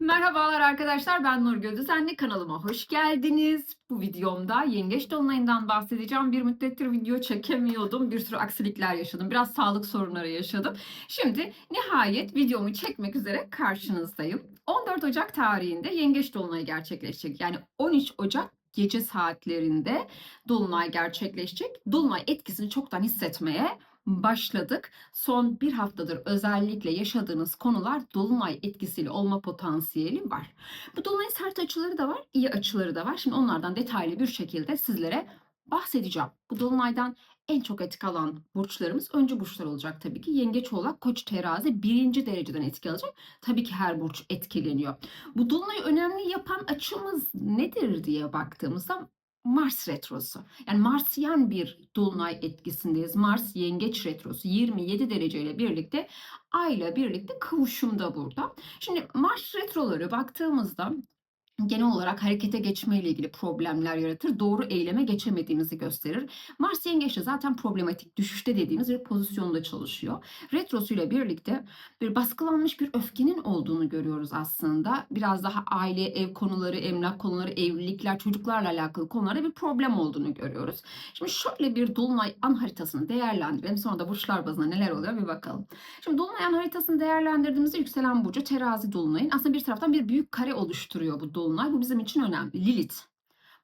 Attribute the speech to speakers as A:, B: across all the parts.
A: Merhabalar arkadaşlar ben Nurgül Düzenli kanalıma hoş geldiniz. Bu videomda yengeç dolunayından bahsedeceğim. Bir müddettir video çekemiyordum. Bir sürü aksilikler yaşadım. Biraz sağlık sorunları yaşadım. Şimdi nihayet videomu çekmek üzere karşınızdayım. 14 Ocak tarihinde yengeç dolunayı gerçekleşecek. Yani 13 Ocak gece saatlerinde dolunay gerçekleşecek. Dolunay etkisini çoktan hissetmeye başladık. Son bir haftadır özellikle yaşadığınız konular dolunay etkisiyle olma potansiyeli var. Bu dolunayın sert açıları da var, iyi açıları da var. Şimdi onlardan detaylı bir şekilde sizlere bahsedeceğim. Bu dolunaydan en çok etki alan burçlarımız öncü burçlar olacak tabii ki. Yengeç oğlak, koç terazi birinci dereceden etki alacak. Tabii ki her burç etkileniyor. Bu dolunayı önemli yapan açımız nedir diye baktığımızda Mars retrosu. Yani Marsiyen bir dolunay etkisindeyiz. Mars yengeç retrosu 27 dereceyle birlikte Ay ile birlikte kavuşumda burada. Şimdi Mars retroları baktığımızda genel olarak harekete geçme ile ilgili problemler yaratır. Doğru eyleme geçemediğimizi gösterir. Mars yengeçte zaten problematik düşüşte dediğimiz bir pozisyonda çalışıyor. Retrosuyla birlikte bir baskılanmış bir öfkenin olduğunu görüyoruz aslında. Biraz daha aile, ev konuları, emlak konuları, evlilikler, çocuklarla alakalı konularda bir problem olduğunu görüyoruz. Şimdi şöyle bir dolunay an haritasını değerlendirelim. Sonra da burçlar bazında neler oluyor bir bakalım. Şimdi dolunay an haritasını değerlendirdiğimizde yükselen burcu terazi dolunayın aslında bir taraftan bir büyük kare oluşturuyor bu dolunay. Bu bizim için önemli. Lilith,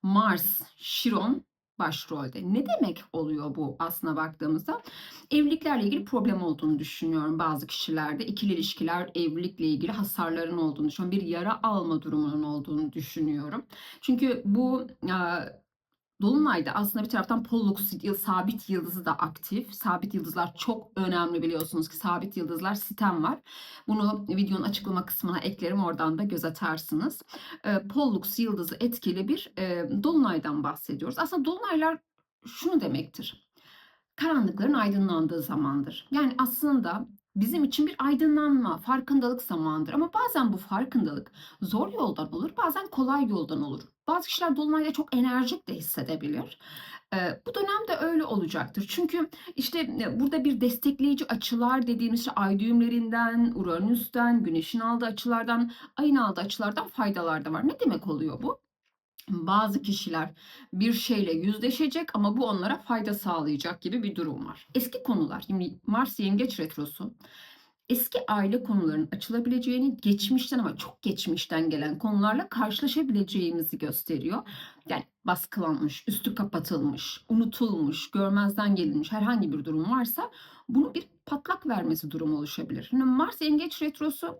A: Mars, Şiron başrolde. Ne demek oluyor bu aslına baktığımızda? Evliliklerle ilgili problem olduğunu düşünüyorum bazı kişilerde. İkili ilişkiler, evlilikle ilgili hasarların olduğunu düşünüyorum. Bir yara alma durumunun olduğunu düşünüyorum. Çünkü bu Dolunay'da aslında bir taraftan Pollux sabit yıldızı da aktif. Sabit yıldızlar çok önemli biliyorsunuz ki sabit yıldızlar sitem var. Bunu videonun açıklama kısmına eklerim oradan da göz atarsınız. E, Pollux yıldızı etkili bir e, dolunaydan bahsediyoruz. Aslında dolunaylar şunu demektir. Karanlıkların aydınlandığı zamandır. Yani aslında bizim için bir aydınlanma, farkındalık zamandır. Ama bazen bu farkındalık zor yoldan olur, bazen kolay yoldan olur. Bazı kişiler dolunayda çok enerjik de hissedebilir. Ee, bu dönemde öyle olacaktır. Çünkü işte e, burada bir destekleyici açılar dediğimiz şey ay düğümlerinden, Uranüs'ten, Güneş'in aldığı açılardan, ayın aldığı açılardan faydalar da var. Ne demek oluyor bu? Bazı kişiler bir şeyle yüzleşecek ama bu onlara fayda sağlayacak gibi bir durum var. Eski konular, şimdi Mars Yengeç Retrosu eski aile konularının açılabileceğini geçmişten ama çok geçmişten gelen konularla karşılaşabileceğimizi gösteriyor. Yani baskılanmış, üstü kapatılmış, unutulmuş, görmezden gelinmiş herhangi bir durum varsa bunu bir patlak vermesi durumu oluşabilir. Şimdi Mars Yengeç Retrosu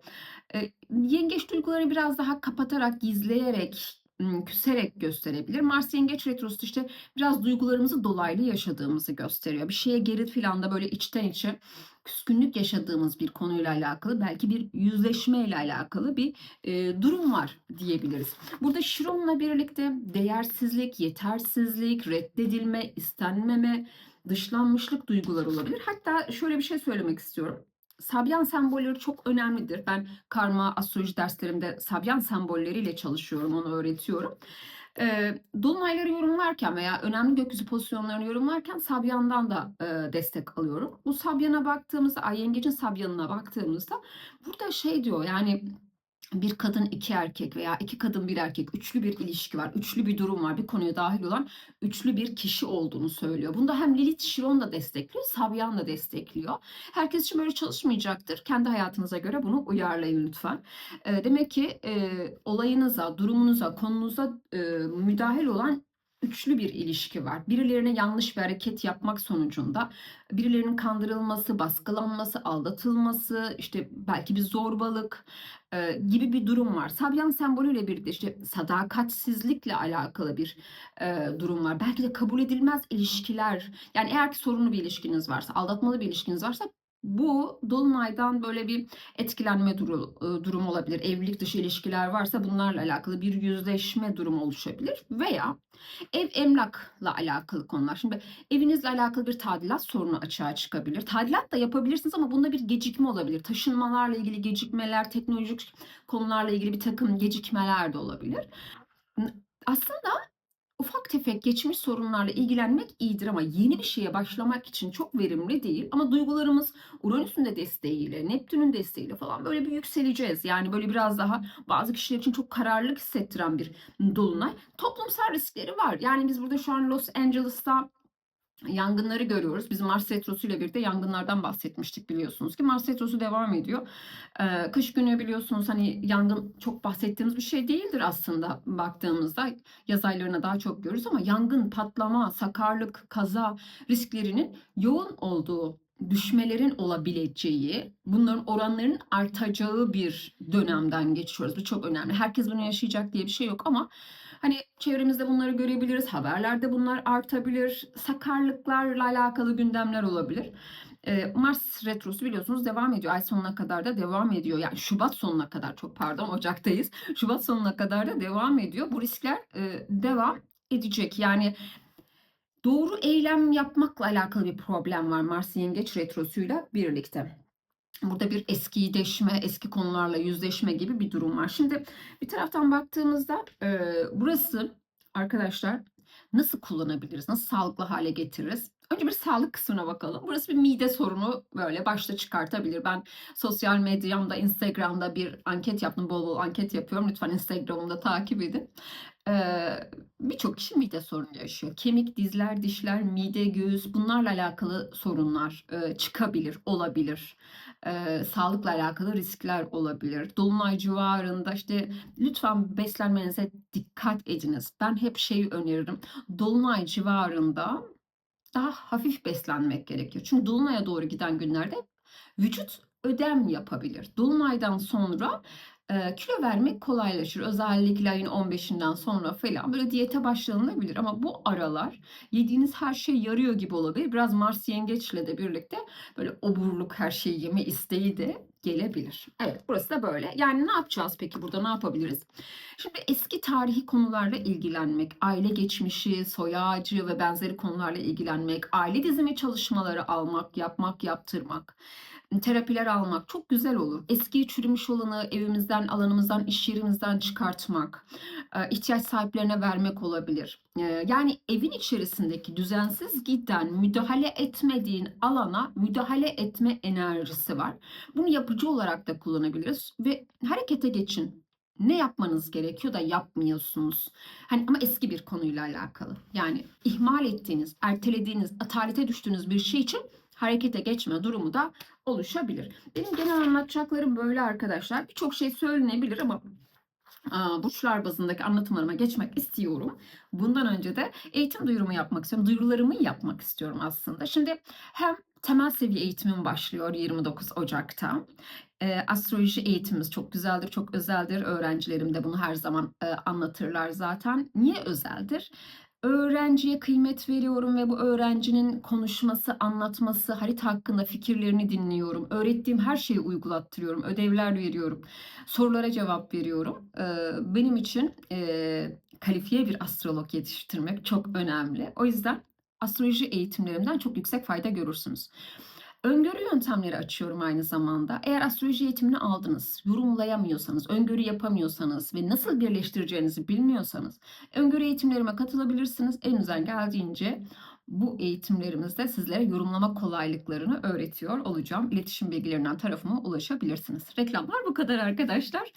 A: yengeç duygularını biraz daha kapatarak, gizleyerek, küserek gösterebilir. Mars Yengeç Retrosu işte biraz duygularımızı dolaylı yaşadığımızı gösteriyor. Bir şeye geri filanda böyle içten içe küskünlük yaşadığımız bir konuyla alakalı belki bir yüzleşme ile alakalı bir e, durum var diyebiliriz. Burada Şiron'la birlikte değersizlik, yetersizlik, reddedilme, istenmeme, dışlanmışlık duyguları olabilir. Hatta şöyle bir şey söylemek istiyorum. Sabyan sembolleri çok önemlidir. Ben karma astroloji derslerimde sabyan sembolleriyle çalışıyorum, onu öğretiyorum. E, dolunayları yorumlarken veya önemli gökyüzü pozisyonlarını yorumlarken Sabyan'dan da e, destek alıyorum. Bu Sabyan'a baktığımızda, Ay Yengeç'in Sabyan'ına baktığımızda burada şey diyor yani bir kadın iki erkek veya iki kadın bir erkek üçlü bir ilişki var. Üçlü bir durum var. Bir konuya dahil olan üçlü bir kişi olduğunu söylüyor. Bunda hem Lilith Chiron da destekliyor, Sabyan da destekliyor. Herkes için böyle çalışmayacaktır. Kendi hayatınıza göre bunu uyarlayın lütfen. E, demek ki e, olayınıza, durumunuza, konunuza e, müdahil olan üçlü bir ilişki var. Birilerine yanlış bir hareket yapmak sonucunda birilerinin kandırılması, baskılanması, aldatılması, işte belki bir zorbalık e, gibi bir durum var. Sabyan sembolüyle birlikte işte sadakatsizlikle alakalı bir e, durum var. Belki de kabul edilmez ilişkiler. Yani eğer ki sorunlu bir ilişkiniz varsa, aldatmalı bir ilişkiniz varsa bu dolunaydan böyle bir etkilenme duru, durum olabilir. Evlilik dışı ilişkiler varsa bunlarla alakalı bir yüzleşme durumu oluşabilir veya ev emlakla alakalı konular. Şimdi evinizle alakalı bir tadilat sorunu açığa çıkabilir. Tadilat da yapabilirsiniz ama bunda bir gecikme olabilir. Taşınmalarla ilgili gecikmeler, teknolojik konularla ilgili bir takım gecikmeler de olabilir. Aslında ufak tefek geçmiş sorunlarla ilgilenmek iyidir ama yeni bir şeye başlamak için çok verimli değil. Ama duygularımız Uranüs'ün de desteğiyle, Neptün'ün desteğiyle falan böyle bir yükseleceğiz. Yani böyle biraz daha bazı kişiler için çok kararlılık hissettiren bir dolunay. Toplumsal riskleri var. Yani biz burada şu an Los Angeles'ta yangınları görüyoruz. Biz Mars Retrosu ile birlikte yangınlardan bahsetmiştik biliyorsunuz ki. Mars Retrosu devam ediyor. Ee, kış günü biliyorsunuz hani yangın çok bahsettiğimiz bir şey değildir aslında baktığımızda. Yaz aylarına daha çok görürüz ama yangın, patlama, sakarlık, kaza risklerinin yoğun olduğu düşmelerin olabileceği, bunların oranlarının artacağı bir dönemden geçiyoruz. Bu çok önemli. Herkes bunu yaşayacak diye bir şey yok ama hani çevremizde bunları görebiliriz. Haberlerde bunlar artabilir. Sakarlıklarla alakalı gündemler olabilir. Ee, Mars retrosu biliyorsunuz devam ediyor. Ay sonuna kadar da devam ediyor. Yani Şubat sonuna kadar çok pardon Ocak'tayız. Şubat sonuna kadar da devam ediyor. Bu riskler e, devam edecek. Yani doğru eylem yapmakla alakalı bir problem var Mars Yengeç retrosuyla birlikte. Burada bir eskiyi deşme, eski konularla yüzleşme gibi bir durum var. Şimdi bir taraftan baktığımızda e, burası arkadaşlar nasıl kullanabiliriz, nasıl sağlıklı hale getiririz? Önce bir sağlık kısmına bakalım. Burası bir mide sorunu böyle başta çıkartabilir. Ben sosyal medyamda, Instagram'da bir anket yaptım. Bol bol anket yapıyorum. Lütfen Instagram'ımda takip edin. Ee, Birçok kişi mide sorunu yaşıyor. Kemik, dizler, dişler, mide, göğüs bunlarla alakalı sorunlar e, çıkabilir, olabilir. Ee, sağlıkla alakalı riskler olabilir. Dolunay civarında işte lütfen beslenmenize dikkat ediniz. Ben hep şeyi öneririm. Dolunay civarında daha hafif beslenmek gerekiyor. Çünkü dolunaya doğru giden günlerde vücut ödem yapabilir. Dolunaydan sonra kilo vermek kolaylaşır. Özellikle ayın 15'inden sonra falan böyle diyete başlanılabilir. Ama bu aralar yediğiniz her şey yarıyor gibi olabilir. Biraz Mars yengeçle de birlikte böyle oburluk her şeyi yeme isteği de gelebilir. Evet burası da böyle. Yani ne yapacağız peki burada ne yapabiliriz? Şimdi eski tarihi konularla ilgilenmek, aile geçmişi, soy ağacı ve benzeri konularla ilgilenmek, aile dizimi çalışmaları almak, yapmak, yaptırmak terapiler almak çok güzel olur. Eski çürümüş olanı evimizden, alanımızdan, iş yerimizden çıkartmak, e, ihtiyaç sahiplerine vermek olabilir. E, yani evin içerisindeki düzensiz giden, müdahale etmediğin alana müdahale etme enerjisi var. Bunu yapıcı olarak da kullanabiliriz ve harekete geçin ne yapmanız gerekiyor da yapmıyorsunuz. Hani ama eski bir konuyla alakalı. Yani ihmal ettiğiniz, ertelediğiniz, atalete düştüğünüz bir şey için harekete geçme durumu da oluşabilir. Benim genel anlatacaklarım böyle arkadaşlar. Birçok şey söylenebilir ama burçlar bazındaki anlatımlarıma geçmek istiyorum. Bundan önce de eğitim duyurumu yapmak istiyorum. Duyurularımı yapmak istiyorum aslında. Şimdi hem temel seviye eğitimim başlıyor 29 Ocak'ta. E, astroloji eğitimimiz çok güzeldir, çok özeldir. Öğrencilerim de bunu her zaman e, anlatırlar zaten. Niye özeldir? Öğrenciye kıymet veriyorum ve bu öğrencinin konuşması, anlatması, harita hakkında fikirlerini dinliyorum. Öğrettiğim her şeyi uygulattırıyorum. Ödevler veriyorum. Sorulara cevap veriyorum. Benim için kalifiye bir astrolog yetiştirmek çok önemli. O yüzden astroloji eğitimlerimden çok yüksek fayda görürsünüz. Öngörü yöntemleri açıyorum aynı zamanda. Eğer astroloji eğitimini aldınız, yorumlayamıyorsanız, öngörü yapamıyorsanız ve nasıl birleştireceğinizi bilmiyorsanız öngörü eğitimlerime katılabilirsiniz. Elinizden geldiğince bu eğitimlerimizde sizlere yorumlama kolaylıklarını öğretiyor olacağım. İletişim bilgilerinden tarafıma ulaşabilirsiniz. Reklamlar bu kadar arkadaşlar.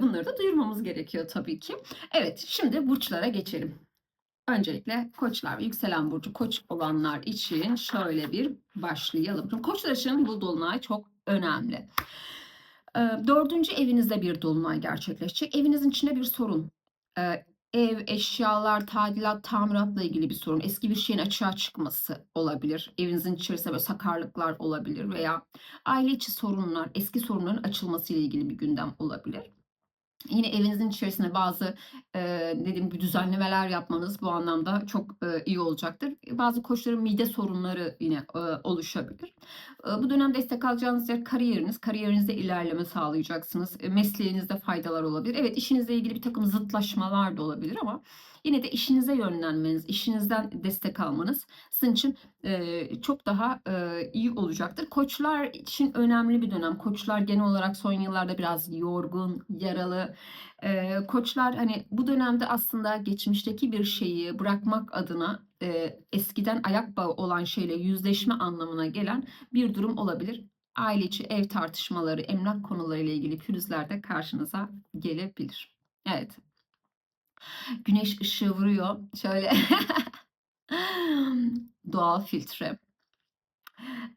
A: Bunları da duyurmamız gerekiyor tabii ki. Evet şimdi burçlara geçelim. Öncelikle koçlar yükselen burcu koç olanlar için şöyle bir başlayalım. Şimdi koçlar için bu dolunay çok önemli. Ee, dördüncü evinizde bir dolunay gerçekleşecek. Evinizin içinde bir sorun. Ee, ev, eşyalar, tadilat, tamiratla ilgili bir sorun. Eski bir şeyin açığa çıkması olabilir. Evinizin içerisinde böyle sakarlıklar olabilir veya aile içi sorunlar, eski sorunların açılması ile ilgili bir gündem olabilir. Yine evinizin içerisinde bazı e, dediğim gibi düzenlemeler yapmanız bu anlamda çok e, iyi olacaktır. Bazı koçların mide sorunları yine e, oluşabilir. E, bu dönem destek alacağınız yer kariyeriniz. Kariyerinizde ilerleme sağlayacaksınız. E, mesleğinizde faydalar olabilir. Evet işinizle ilgili bir takım zıtlaşmalar da olabilir ama yine de işinize yönlenmeniz, işinizden destek almanız sizin için e, çok daha e, iyi olacaktır. Koçlar için önemli bir dönem. Koçlar genel olarak son yıllarda biraz yorgun, yaralı, Eee, koçlar hani bu dönemde aslında geçmişteki bir şeyi bırakmak adına eee, eskiden ayak bağı olan şeyle yüzleşme anlamına gelen bir durum olabilir. Aile içi ev tartışmaları, emlak konularıyla ilgili pürüzler de karşınıza gelebilir. Evet. Güneş ışığı vuruyor. Şöyle doğal filtre.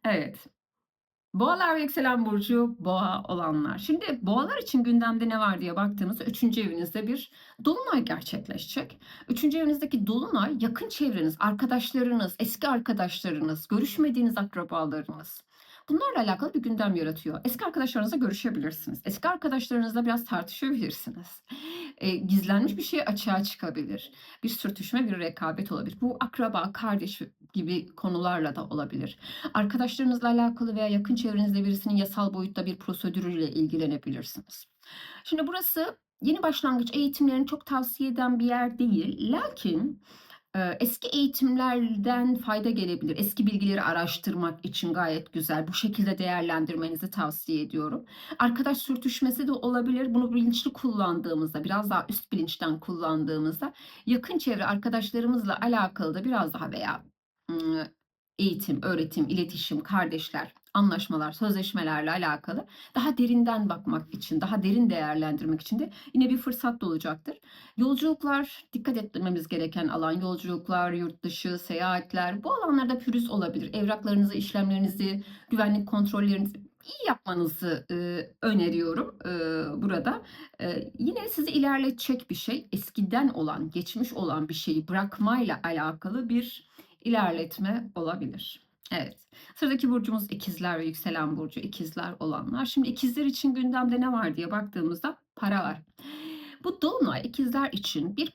A: Evet. Boğalar ve yükselen burcu boğa olanlar. Şimdi boğalar için gündemde ne var diye baktığınızda 3. evinizde bir dolunay gerçekleşecek. 3. evinizdeki dolunay yakın çevreniz, arkadaşlarınız, eski arkadaşlarınız, görüşmediğiniz akrabalarınız. Bunlarla alakalı bir gündem yaratıyor. Eski arkadaşlarınızla görüşebilirsiniz. Eski arkadaşlarınızla biraz tartışabilirsiniz. E, gizlenmiş bir şey açığa çıkabilir. Bir sürtüşme, bir rekabet olabilir. Bu akraba, kardeş gibi konularla da olabilir. Arkadaşlarınızla alakalı veya yakın çevrenizde birisinin yasal boyutta bir prosedürüyle ilgilenebilirsiniz. Şimdi burası yeni başlangıç eğitimlerini çok tavsiye eden bir yer değil. Lakin eski eğitimlerden fayda gelebilir. Eski bilgileri araştırmak için gayet güzel. Bu şekilde değerlendirmenizi tavsiye ediyorum. Arkadaş sürtüşmesi de olabilir. Bunu bilinçli kullandığımızda, biraz daha üst bilinçten kullandığımızda yakın çevre arkadaşlarımızla alakalı da biraz daha veya eğitim, öğretim, iletişim, kardeşler, anlaşmalar, sözleşmelerle alakalı daha derinden bakmak için, daha derin değerlendirmek için de yine bir fırsat olacaktır. Yolculuklar dikkat etmemiz gereken alan. Yolculuklar, yurt dışı, seyahatler bu alanlarda pürüz olabilir. Evraklarınızı, işlemlerinizi, güvenlik kontrollerinizi iyi yapmanızı e, öneriyorum e, burada. E, yine sizi ilerletecek bir şey, eskiden olan, geçmiş olan bir şeyi bırakmayla alakalı bir ilerletme olabilir. Evet. Sıradaki burcumuz ikizler ve yükselen burcu ikizler olanlar. Şimdi ikizler için gündemde ne var diye baktığımızda para var. Bu dolunay ikizler için bir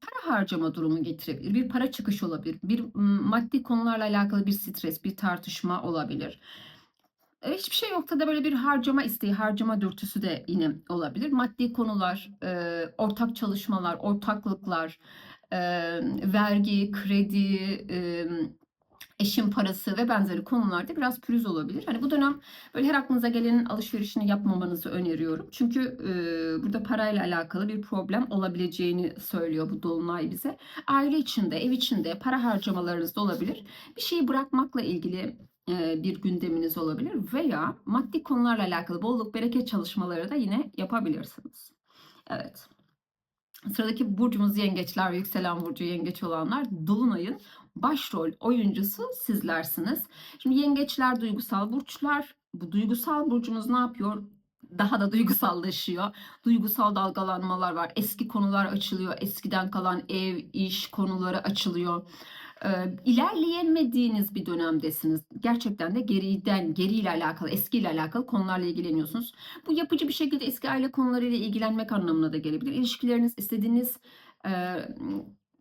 A: para harcama durumu getirebilir. Bir para çıkış olabilir. Bir maddi konularla alakalı bir stres, bir tartışma olabilir. E, hiçbir şey yoksa da böyle bir harcama isteği, harcama dürtüsü de yine olabilir. Maddi konular, ortak çalışmalar, ortaklıklar, e, vergi, kredi, e, eşin parası ve benzeri konularda biraz pürüz olabilir. Hani bu dönem böyle her aklınıza gelenin alışverişini yapmamanızı öneriyorum. Çünkü e, burada parayla alakalı bir problem olabileceğini söylüyor bu dolunay bize. Aile içinde, ev içinde para harcamalarınız olabilir. Bir şeyi bırakmakla ilgili bir gündeminiz olabilir veya maddi konularla alakalı bolluk bereket çalışmaları da yine yapabilirsiniz. Evet. Sıradaki burcumuz yengeçler ve yükselen burcu yengeç olanlar Dolunay'ın başrol oyuncusu sizlersiniz. Şimdi yengeçler duygusal burçlar. Bu duygusal burcumuz ne yapıyor? Daha da duygusallaşıyor. Duygusal dalgalanmalar var. Eski konular açılıyor. Eskiden kalan ev, iş konuları açılıyor ilerleyemediğiniz bir dönemdesiniz. Gerçekten de geriden, geriyle alakalı, eskiyle alakalı konularla ilgileniyorsunuz. Bu yapıcı bir şekilde eski aile konularıyla ilgilenmek anlamına da gelebilir. İlişkileriniz istediğiniz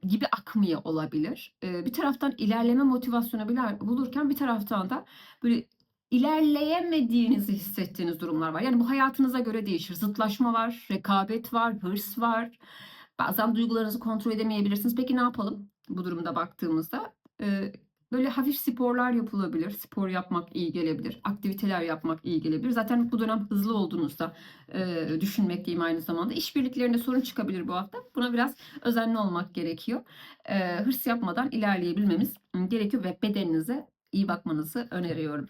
A: gibi akmıyor olabilir. Bir taraftan ilerleme motivasyonu bulurken bir taraftan da böyle ilerleyemediğinizi hissettiğiniz durumlar var. Yani bu hayatınıza göre değişir. Zıtlaşma var, rekabet var, hırs var. Bazen duygularınızı kontrol edemeyebilirsiniz. Peki ne yapalım? Bu durumda baktığımızda. E, böyle hafif sporlar yapılabilir. Spor yapmak iyi gelebilir. Aktiviteler yapmak iyi gelebilir. Zaten bu dönem hızlı olduğunuzda e, düşünmekteyim aynı zamanda. İşbirliklerinde sorun çıkabilir bu hafta. Buna biraz özenli olmak gerekiyor. E, hırs yapmadan ilerleyebilmemiz gerekiyor ve bedeninize iyi bakmanızı öneriyorum.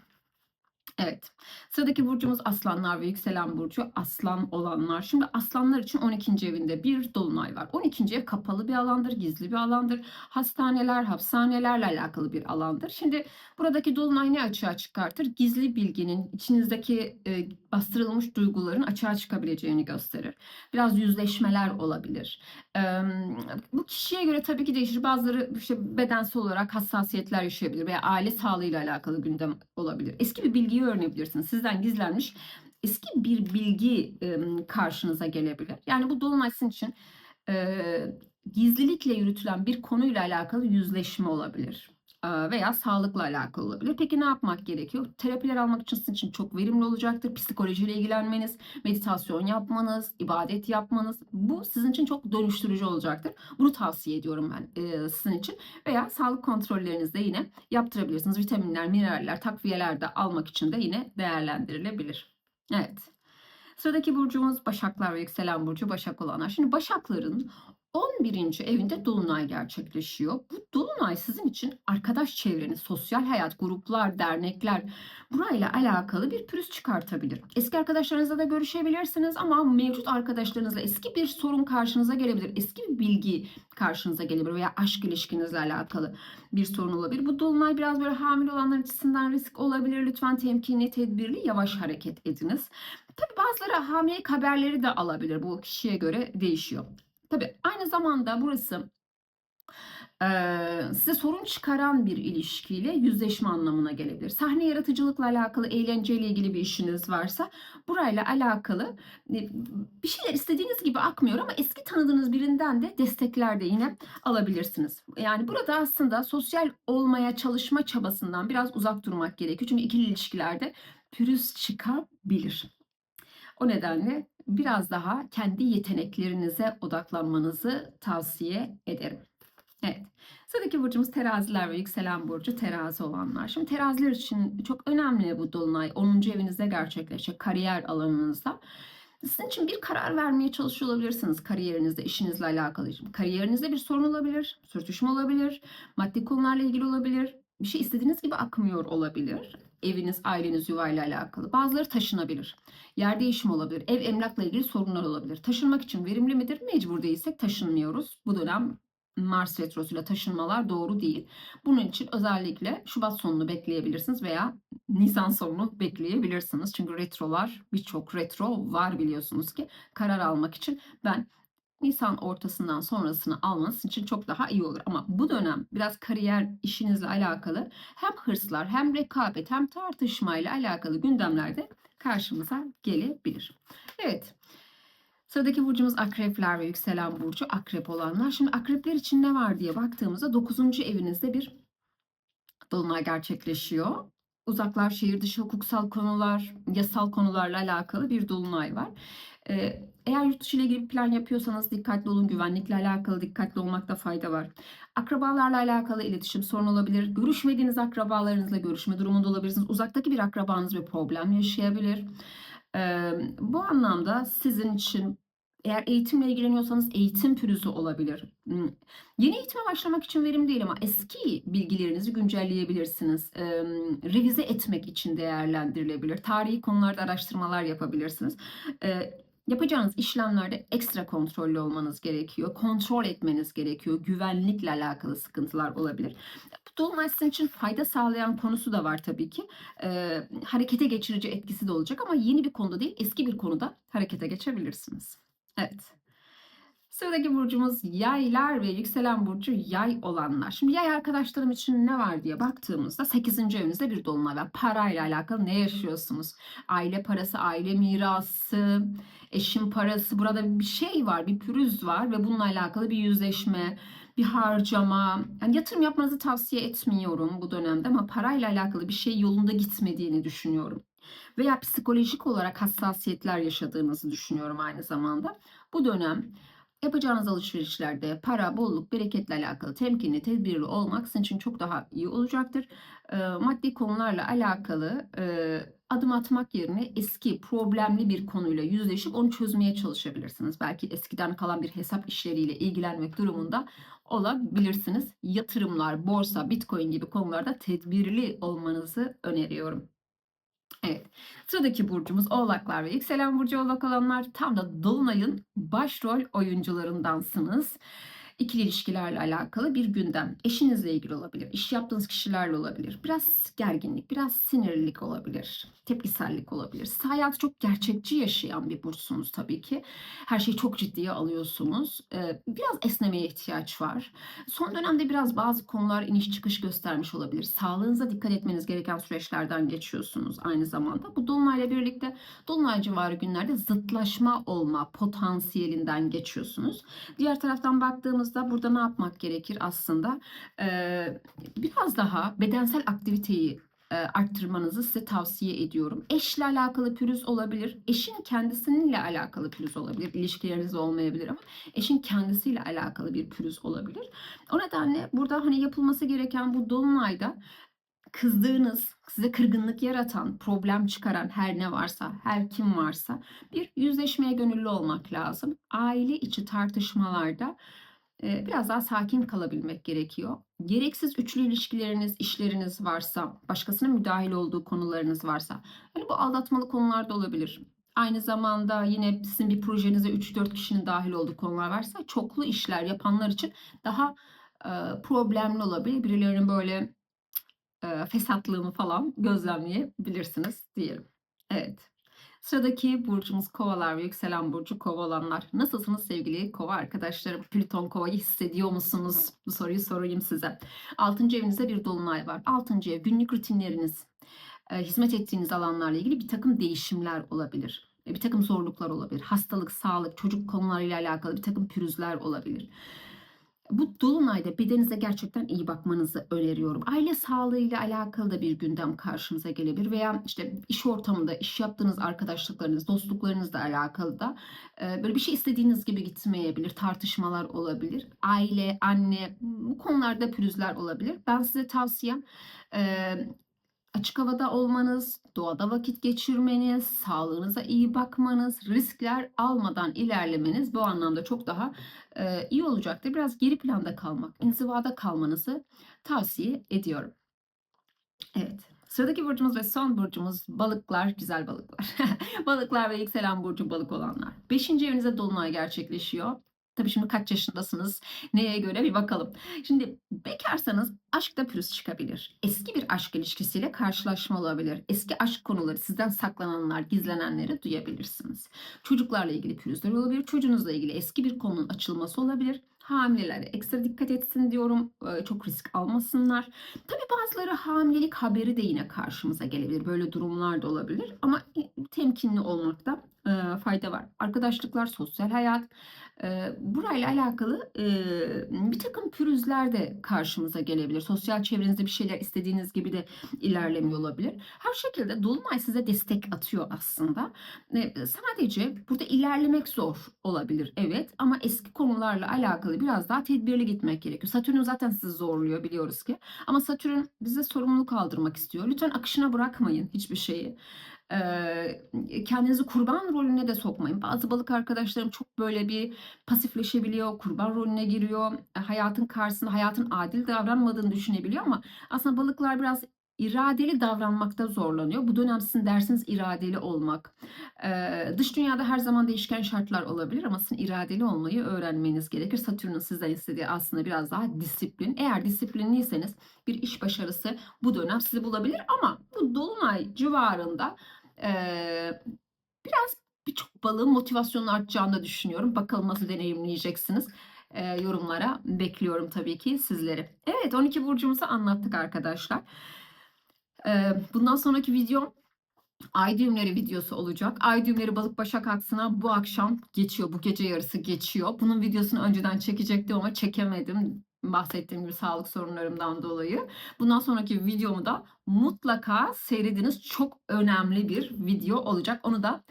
A: Evet. Sıradaki burcumuz aslanlar ve yükselen burcu aslan olanlar. Şimdi aslanlar için 12. evinde bir dolunay var. 12. ev kapalı bir alandır, gizli bir alandır. Hastaneler, hapishanelerle alakalı bir alandır. Şimdi buradaki dolunay ne açığa çıkartır? Gizli bilginin, içinizdeki e, bastırılmış duyguların açığa çıkabileceğini gösterir. Biraz yüzleşmeler olabilir. E, bu kişiye göre tabii ki değişir. Bazıları işte bedensel olarak hassasiyetler yaşayabilir veya aile sağlığıyla alakalı gündem olabilir. Eski bir bilgiyi öğrenebilirsiniz. Sizden gizlenmiş eski bir bilgi karşınıza gelebilir. Yani bu dolunay sizin için gizlilikle yürütülen bir konuyla alakalı yüzleşme olabilir veya sağlıkla alakalı olabilir. Peki ne yapmak gerekiyor? Terapiler almak için sizin için çok verimli olacaktır. Psikolojiyle ilgilenmeniz, meditasyon yapmanız, ibadet yapmanız bu sizin için çok dönüştürücü olacaktır. Bunu tavsiye ediyorum ben e, sizin için. Veya sağlık kontrollerinizde yine yaptırabilirsiniz. Vitaminler, mineraller, takviyeler de almak için de yine değerlendirilebilir. Evet. Sıradaki burcumuz Başaklar ve yükselen burcu Başak olanlar. Şimdi Başakların 11. evinde dolunay gerçekleşiyor. Bu dolunay sizin için arkadaş çevreniz, sosyal hayat, gruplar, dernekler burayla alakalı bir pürüz çıkartabilir. Eski arkadaşlarınızla da görüşebilirsiniz ama mevcut arkadaşlarınızla eski bir sorun karşınıza gelebilir. Eski bir bilgi karşınıza gelebilir veya aşk ilişkinizle alakalı bir sorun olabilir. Bu dolunay biraz böyle hamile olanlar açısından risk olabilir. Lütfen temkinli, tedbirli, yavaş hareket ediniz. Tabii bazıları hamilelik haberleri de alabilir. Bu kişiye göre değişiyor. Tabii aynı zamanda burası size sorun çıkaran bir ilişkiyle yüzleşme anlamına gelebilir. Sahne yaratıcılıkla alakalı, eğlenceyle ilgili bir işiniz varsa burayla alakalı bir şeyler istediğiniz gibi akmıyor ama eski tanıdığınız birinden de destekler de yine alabilirsiniz. Yani burada aslında sosyal olmaya çalışma çabasından biraz uzak durmak gerekiyor. Çünkü ikili ilişkilerde pürüz çıkabilir. O nedenle biraz daha kendi yeteneklerinize odaklanmanızı tavsiye ederim. Evet. Sıradaki burcumuz teraziler ve yükselen burcu terazi olanlar. Şimdi teraziler için çok önemli bu dolunay. 10. evinizde gerçekleşecek kariyer alanınızda. Sizin için bir karar vermeye çalışıyor olabilirsiniz kariyerinizde, işinizle alakalı. Kariyerinizde bir sorun olabilir, sürtüşme olabilir, maddi konularla ilgili olabilir. Bir şey istediğiniz gibi akmıyor olabilir. Eviniz, aileniz, yuvayla alakalı. Bazıları taşınabilir. Yer değişimi olabilir. Ev emlakla ilgili sorunlar olabilir. Taşınmak için verimli midir? Mecbur değilsek taşınmıyoruz. Bu dönem Mars retrosuyla taşınmalar doğru değil. Bunun için özellikle Şubat sonunu bekleyebilirsiniz veya Nisan sonunu bekleyebilirsiniz. Çünkü retrolar birçok retro var biliyorsunuz ki karar almak için ben Nisan ortasından sonrasını almanız için çok daha iyi olur. Ama bu dönem biraz kariyer işinizle alakalı hem hırslar hem rekabet hem tartışmayla alakalı gündemlerde karşımıza gelebilir. Evet. Sıradaki burcumuz akrepler ve yükselen burcu akrep olanlar. Şimdi akrepler için ne var diye baktığımızda 9. evinizde bir dolunay gerçekleşiyor. Uzaklar, şehir dışı hukuksal konular, yasal konularla alakalı bir dolunay var. Ee, eğer yurt dışı ile ilgili plan yapıyorsanız dikkatli olun. Güvenlikle alakalı dikkatli olmakta fayda var. Akrabalarla alakalı iletişim sorun olabilir. Görüşmediğiniz akrabalarınızla görüşme durumunda olabilirsiniz. Uzaktaki bir akrabanız bir problem yaşayabilir. Ee, bu anlamda sizin için eğer eğitimle ilgileniyorsanız eğitim pürüzü olabilir. Hmm, Yeni eğitime başlamak için verim değil ama eski bilgilerinizi güncelleyebilirsiniz. Ee, revize etmek için değerlendirilebilir. Tarihi konularda araştırmalar yapabilirsiniz. Ee, yapacağınız işlemlerde ekstra kontrollü olmanız gerekiyor. Kontrol etmeniz gerekiyor. Güvenlikle alakalı sıkıntılar olabilir. Bu dolunay sizin için fayda sağlayan konusu da var tabii ki. Ee, harekete geçirici etkisi de olacak ama yeni bir konuda değil eski bir konuda harekete geçebilirsiniz. Evet. Sıradaki burcumuz yaylar ve yükselen burcu yay olanlar. Şimdi yay arkadaşlarım için ne var diye baktığımızda 8. evinizde bir dolunay var. Parayla alakalı ne yaşıyorsunuz? Aile parası, aile mirası, eşin parası. Burada bir şey var, bir pürüz var ve bununla alakalı bir yüzleşme, bir harcama. Yani yatırım yapmanızı tavsiye etmiyorum bu dönemde ama parayla alakalı bir şey yolunda gitmediğini düşünüyorum. Veya psikolojik olarak hassasiyetler yaşadığınızı düşünüyorum aynı zamanda. Bu dönem yapacağınız alışverişlerde para, bolluk, bereketle alakalı temkinli, tedbirli olmak sizin için çok daha iyi olacaktır. E, maddi konularla alakalı e, adım atmak yerine eski problemli bir konuyla yüzleşip onu çözmeye çalışabilirsiniz. Belki eskiden kalan bir hesap işleriyle ilgilenmek durumunda olabilirsiniz. Yatırımlar, borsa, bitcoin gibi konularda tedbirli olmanızı öneriyorum. Evet. Sıradaki burcumuz Oğlaklar ve yükselen burcu Oğlak olanlar tam da Dolunay'ın başrol oyuncularındansınız. İkili ilişkilerle alakalı bir gündem. Eşinizle ilgili olabilir, iş yaptığınız kişilerle olabilir. Biraz gerginlik, biraz sinirlilik olabilir, tepkisellik olabilir. Siz hayatı çok gerçekçi yaşayan bir burçsunuz tabii ki. Her şeyi çok ciddiye alıyorsunuz. Ee, biraz esnemeye ihtiyaç var. Son dönemde biraz bazı konular iniş çıkış göstermiş olabilir. Sağlığınıza dikkat etmeniz gereken süreçlerden geçiyorsunuz aynı zamanda. Bu dolunayla birlikte dolunay civarı günlerde zıtlaşma olma potansiyelinden geçiyorsunuz. Diğer taraftan baktığımızda burada ne yapmak gerekir aslında? Biraz daha bedensel aktiviteyi arttırmanızı size tavsiye ediyorum. Eşle alakalı pürüz olabilir. Eşin kendisininle alakalı pürüz olabilir. İlişkileriniz olmayabilir ama eşin kendisiyle alakalı bir pürüz olabilir. O nedenle burada hani yapılması gereken bu dolunayda kızdığınız, size kırgınlık yaratan, problem çıkaran her ne varsa, her kim varsa bir yüzleşmeye gönüllü olmak lazım. Aile içi tartışmalarda biraz daha sakin kalabilmek gerekiyor. Gereksiz üçlü ilişkileriniz, işleriniz varsa, başkasının müdahil olduğu konularınız varsa, hani bu aldatmalı konularda olabilir. Aynı zamanda yine sizin bir projenize 3-4 kişinin dahil olduğu konular varsa çoklu işler yapanlar için daha e, problemli olabilir. Birilerinin böyle e, fesatlığını falan gözlemleyebilirsiniz diyelim. Evet. Sıradaki burcumuz kovalar ve yükselen burcu kova olanlar. Nasılsınız sevgili kova arkadaşlarım? Plüton kovayı hissediyor musunuz? Bu soruyu sorayım size. Altıncı evinizde bir dolunay var. Altıncı ev günlük rutinleriniz, e, hizmet ettiğiniz alanlarla ilgili bir takım değişimler olabilir. E, Bir takım zorluklar olabilir. Hastalık, sağlık, çocuk konularıyla alakalı bir takım pürüzler olabilir. Bu dolunayda bedeninize gerçekten iyi bakmanızı öneriyorum. Aile sağlığıyla alakalı da bir gündem karşımıza gelebilir veya işte iş ortamında iş yaptığınız arkadaşlıklarınız, dostluklarınızla alakalı da e, böyle bir şey istediğiniz gibi gitmeyebilir, tartışmalar olabilir. Aile, anne bu konularda pürüzler olabilir. Ben size tavsiyem e, açık havada olmanız, doğada vakit geçirmeniz, sağlığınıza iyi bakmanız, riskler almadan ilerlemeniz bu anlamda çok daha e, iyi olacaktır. Biraz geri planda kalmak, inzivada kalmanızı tavsiye ediyorum. Evet. Sıradaki burcumuz ve son burcumuz balıklar, güzel balıklar. balıklar ve yükselen burcu balık olanlar. Beşinci evinizde dolunay gerçekleşiyor. Tabii şimdi kaç yaşındasınız? Neye göre bir bakalım. Şimdi bekarsanız aşkta pürüz çıkabilir. Eski bir aşk ilişkisiyle karşılaşma olabilir. Eski aşk konuları sizden saklananlar, gizlenenleri duyabilirsiniz. Çocuklarla ilgili pürüzler olabilir. Çocuğunuzla ilgili eski bir konunun açılması olabilir. Hamilelere ekstra dikkat etsin diyorum. Ee, Çok risk almasınlar. Tabii bazıları hamilelik haberi de yine karşımıza gelebilir. Böyle durumlar da olabilir. Ama temkinli olmakta e, fayda var. Arkadaşlıklar, sosyal hayat, burayla alakalı bir takım pürüzler de karşımıza gelebilir. Sosyal çevrenizde bir şeyler istediğiniz gibi de ilerlemiyor olabilir. Her şekilde Dolunay size destek atıyor aslında. Sadece burada ilerlemek zor olabilir evet ama eski konularla alakalı biraz daha tedbirli gitmek gerekiyor. Satürn zaten sizi zorluyor biliyoruz ki. Ama Satürn bize sorumluluk aldırmak istiyor. Lütfen akışına bırakmayın hiçbir şeyi. Kendinizi kurban rolüne de sokmayın. Bazı balık arkadaşlarım çok böyle bir pasifleşebiliyor, kurban rolüne giriyor. Hayatın karşısında hayatın adil davranmadığını düşünebiliyor ama aslında balıklar biraz iradeli davranmakta zorlanıyor. Bu dönem sizin dersiniz iradeli olmak. Ee, dış dünyada her zaman değişken şartlar olabilir ama sizin iradeli olmayı öğrenmeniz gerekir. Satürn'ün sizden istediği aslında biraz daha disiplin. Eğer disiplinliyseniz bir iş başarısı bu dönem sizi bulabilir ama bu dolunay civarında ee, biraz birçok balığın motivasyonunu artacağını düşünüyorum. Bakalım nasıl deneyimleyeceksiniz. Ee, yorumlara bekliyorum tabii ki sizleri. Evet 12 burcumuzu anlattık arkadaşlar. Bundan sonraki videom ay düğümleri videosu olacak. Ay düğümleri balık başak aksına bu akşam geçiyor. Bu gece yarısı geçiyor. Bunun videosunu önceden çekecektim ama çekemedim. Bahsettiğim gibi sağlık sorunlarımdan dolayı. Bundan sonraki videomu da mutlaka seyrediniz. Çok önemli bir video olacak. Onu da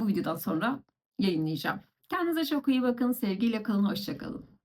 A: bu videodan sonra yayınlayacağım. Kendinize çok iyi bakın. Sevgiyle kalın. Hoşçakalın.